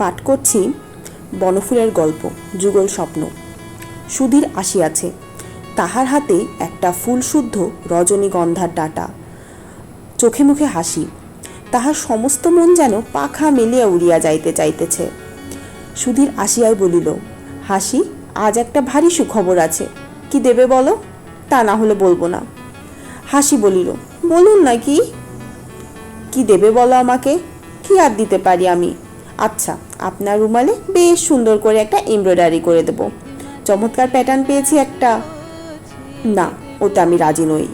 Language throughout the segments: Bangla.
পাঠ করছি বনফুলের গল্প, যুগল স্বপ্ন। সুধীর আসিয়াছে। তাহার হাতে একটা ফুলশুদ্ধ রজনীগন্ধার ডাটা। চোখে মুখে হাসি। তাহার সমস্ত মন যেন পাখা মেলিয়া উড়িয়া যাইতে চাইতেছে। সুধীর আসিয়াই বলিল, হাসি, আজ একটা ভারী সুখবর আছে। কি দেবে বলো? তা না হলে বলব না। হাসি বলিল, বলুন না কি? কি দেবে বলো আমাকে? কি আর দিতে পারি আমি? আচ্ছা আপনার রুমালে বেশ সুন্দর করে একটা এমব্রয়ডারি করে দেব। চমৎকার প্যাটার্ন পেয়েছি একটা। না ওটা আমি রাজি নই।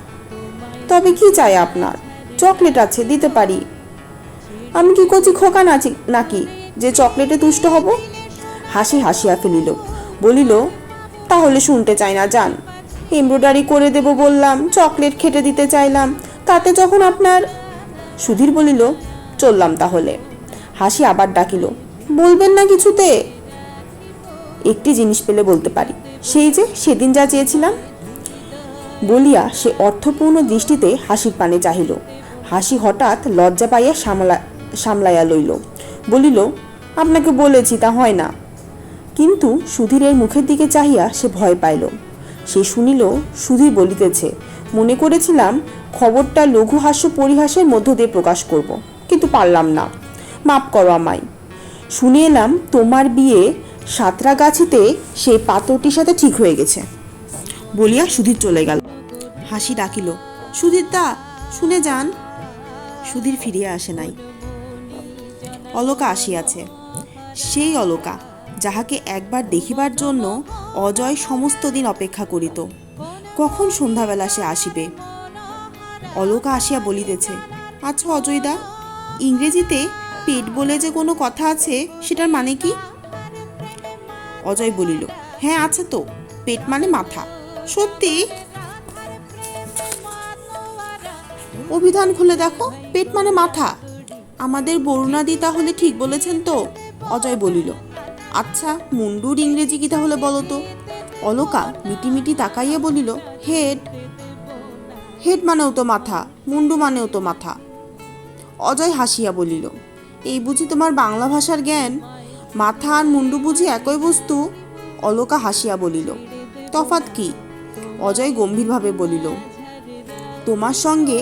তবে কি চাই আপনার? চকলেট আছে, দিতে পারি। আমি কি কচি খোকা নাচি, নাকি যে চকলেটে তুষ্ট হব? হাসি হাসিয়া ফেলিল। বলিল, তাহলে শুনতে চাই না, যান। এমব্রয়ডারি করে দেব বললাম চকলেট খেটে দিতে চাইলাম, তাতে যখন আপনার। সুধীর বলিল, চললাম তাহলে। হাসি আবার ডাকিল, বলবেন না কিছুতে? একটি জিনিস পেলে বলতে পারি, সেই যে সেদিন যা চেয়েছিলাম। বলিয়া সে অর্থপূর্ণ দৃষ্টিতে হাসির পানে চাহিল। হাসি হঠাৎ লজ্জা পাইয়া সামলা, সামলাইয়া লইল, বলিল, আপনাকে বলেছি তা হয় না। কিন্তু সুধীরের মুখের দিকে চাহিয়া সে ভয় পাইল। সে শুনিল, সুধীর বলিতেছে, মনে করেছিলাম খবরটা লঘু হাস্য পরিহাসের মধ্য দিয়ে প্রকাশ করব, কিন্তু পারলাম না। মাপ করো আমায়। শুনে এলাম তোমার বিয়ে সাঁতরাগাছিতে সেই পাথরটির সাথে ঠিক হয়ে গেছে। বলিয়া সুধীর চলে গেল। হাসি ডাকিল, সুধীর দা, শুনে যান। সুধীর ফিরিয়া আসে নাই। অলকা আসিয়াছে। সেই অলকা, যাহাকে একবার দেখিবার জন্য অজয় সমস্ত দিন অপেক্ষা করিত। কখন সন্ধ্যাবেলা সে আসিবে? অলকা আসিয়া বলিতেছে আচ্ছা অজয়দা ইংরেজিতে পেট বলে যে কোনো কথা আছে, সেটার মানে কি? অজয় বলিল হ্যাঁ আছে তো, পেট মানে মাথা। সত্যি? অভিধান খুলে দেখো, পেট মানে মাথা। আমাদের বরুণাদি তাহলে ঠিক বলেছেন তো? অজয় বলিল আচ্ছা মুন্ডুর ইংরেজি কি তাহলে বলো তো? অলকা মিটিমিটি তাকাইয়া বলিল, হেড। হেড মানেও তো মাথা, মুন্ডু মানেও তো মাথা। অজয় হাসিয়া বলিল এই বুঝি তোমার বাংলা ভাষার জ্ঞান? মাথা আর মুন্ডু বুঝি একই বস্তু? অলোকা হাসিয়া বলিল, তফাৎ কি? অজয় গম্ভীরভাবে বলিল, তোমার সঙ্গে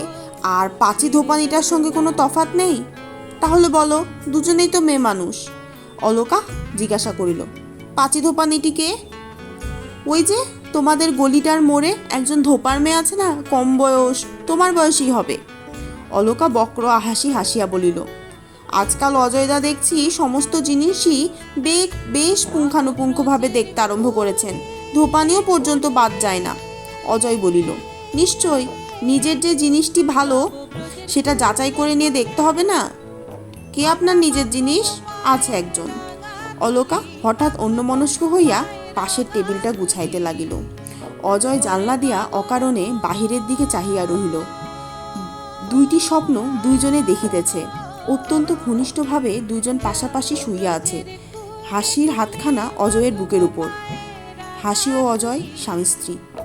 আর পাঁচি ধোপানিটার সঙ্গে কোনো তফাৎ নেই? তাহলে বলো, দুজনেই তো মেয়ে মানুষ। অলোকা জিজ্ঞাসা করিল, পাঁচি ধোপানিটিকে ওই যে তোমাদের গলিটার মোড়ে একজন ধোপার মেয়ে আছে না, কম বয়স, তোমার বয়সই হবে। অলোকা বক্র হাসি হাসিয়া বলিল আজকাল অজয়দা দেখছি সমস্ত জিনিসই বেগ বেশ পুঙ্খানুপুঙ্খভাবে দেখতে আরম্ভ করেছেন। ধোপানিও পর্যন্ত বাদ যায় না। অজয় বলিল, নিশ্চয়, নিজের যে জিনিসটি ভালো, সেটা যাচাই করে নিয়ে দেখতে হবে না? কে আপনার নিজের জিনিস? আছে একজন। অলোকা হঠাৎ অন্যমনস্ক হইয়া পাশের টেবিলটা গুছাইতে লাগিল। অজয় জানলা দিয়া অকারণে বাহিরের দিকে চাহিয়া রহিল। দুইটি স্বপ্ন দুইজনে দেখিতেছে। অত্যন্ত ঘনিষ্ঠভাবে দুজন পাশাপাশি শুইয়া আছে। হাসির হাতখানা অজয়ের বুকের উপর। হাসি ও অজয় স্বামী স্ত্রী।